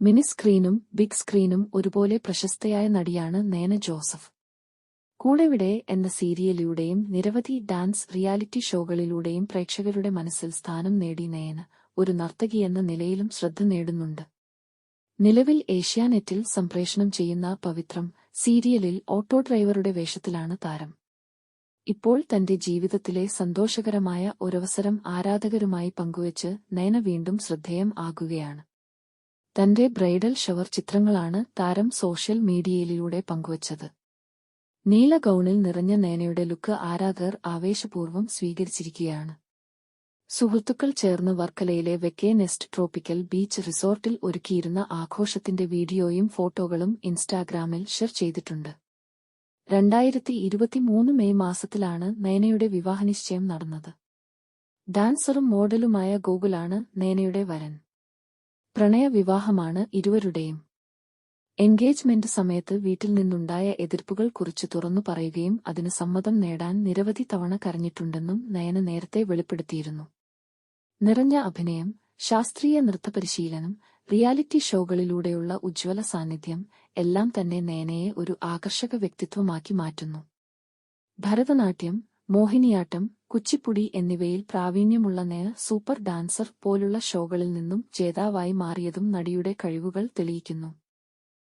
Mini സ്ക്രീനും big സ്ക്രീനും ഒരുപോലെ പ്രശസ്തയായ നടിയാണ് നേന Joseph. Koodevide എന്ന സീരിയലിലൂടെയും നിരവധി ഡാൻസ് റിയാലിറ്റി ഷോകളിലൂടെയും പ്രേക്ഷകരുടെ മനസ്സിൽ സ്ഥാനം നേടി നയന ഒരു നർത്തകി എന്ന നിലയിലും ശ്രദ്ധ നേടുന്നുണ്ട്. നിലവിൽ ഏഷ്യാനെറ്റിൽ സംപ്രേഷണം ചെയ്യുന്ന പവിത്രം സീരിയലിൽ ഓട്ടോ ഡ്രൈവറുടെ വേഷത്തിലാണ് താരം. ഇപ്പോൾ തന്റെ ജീവിതത്തിലെ സന്തോഷകരമായ ഒരവസരം ആരാധകരുമായി പങ്കുവച്ച് നയന വീണ്ടും ശ്രദ്ധേയം ആകുകയാണ്. തന്റെ ബ്രൈഡൽ ഷവർ ചിത്രങ്ങളാണ് താരം സോഷ്യൽ മീഡിയയിലൂടെ പങ്കുവച്ചത്. നീല ഗൗണിൽ നിറഞ്ഞ നേനയുടെ ലുക്ക് ആരാധകർ ആവേശപൂർവം സ്വീകരിച്ചിരിക്കുകയാണ്. സുഹൃത്തുക്കൾ ചേർന്ന് വർക്കലയിലെ വെക്കേ നെസ്റ്റ് ട്രോപ്പിക്കൽ ബീച്ച് റിസോർട്ടിൽ ഒരുക്കിയിരുന്ന ആഘോഷത്തിന്റെ വീഡിയോയും ഫോട്ടോകളും ഇൻസ്റ്റാഗ്രാമിൽ ഷെയർ ചെയ്തിട്ടുണ്ട്. രണ്ടായിരത്തി ഇരുപത്തിമൂന്ന് മെയ് മാസത്തിലാണ് നേനയുടെ വിവാഹനിശ്ചയം നടന്നത്. ഡാൻസറും മോഡലുമായ ഗോകുലാണ് നേനയുടെ വരൻ. പ്രണയവിവാഹമാണ് ഇരുവരുടെയും. എൻഗേജ്മെന്റ് സമയത്ത് വീട്ടിൽ നിന്നുണ്ടായ എതിർപ്പുകൾ കുറിച്ച് തുറന്നു പറയുകയും അതിന് സമ്മതം നേടാൻ നിരവധി തവണ കരഞ്ഞിട്ടുണ്ടെന്നും നയന നേരത്തെ വെളിപ്പെടുത്തിയിരുന്നു. നിറഞ്ഞ അഭിനയം ശാസ്ത്രീയ നൃത്തപരിശീലനം റിയാലിറ്റി ഷോകളിലൂടെയുള്ള ഉജ്ജ്വല സാന്നിധ്യം എല്ലാം തന്നെ നയനയെ ഒരു ആകർഷക വ്യക്തിത്വമാക്കി മാറ്റുന്നു. ഭരതനാട്യം മോഹിനിയാട്ടം കുച്ചിപ്പുടി എന്നിവയിൽ പ്രാവീണ്യമുള്ള നെയർ സൂപ്പർ ഡാൻസർ പോലുള്ള ഷോകളിൽ നിന്നും ജേതാവായി മാറിയതും നടിയുടെ കഴിവുകൾ തെളിയിക്കുന്നു.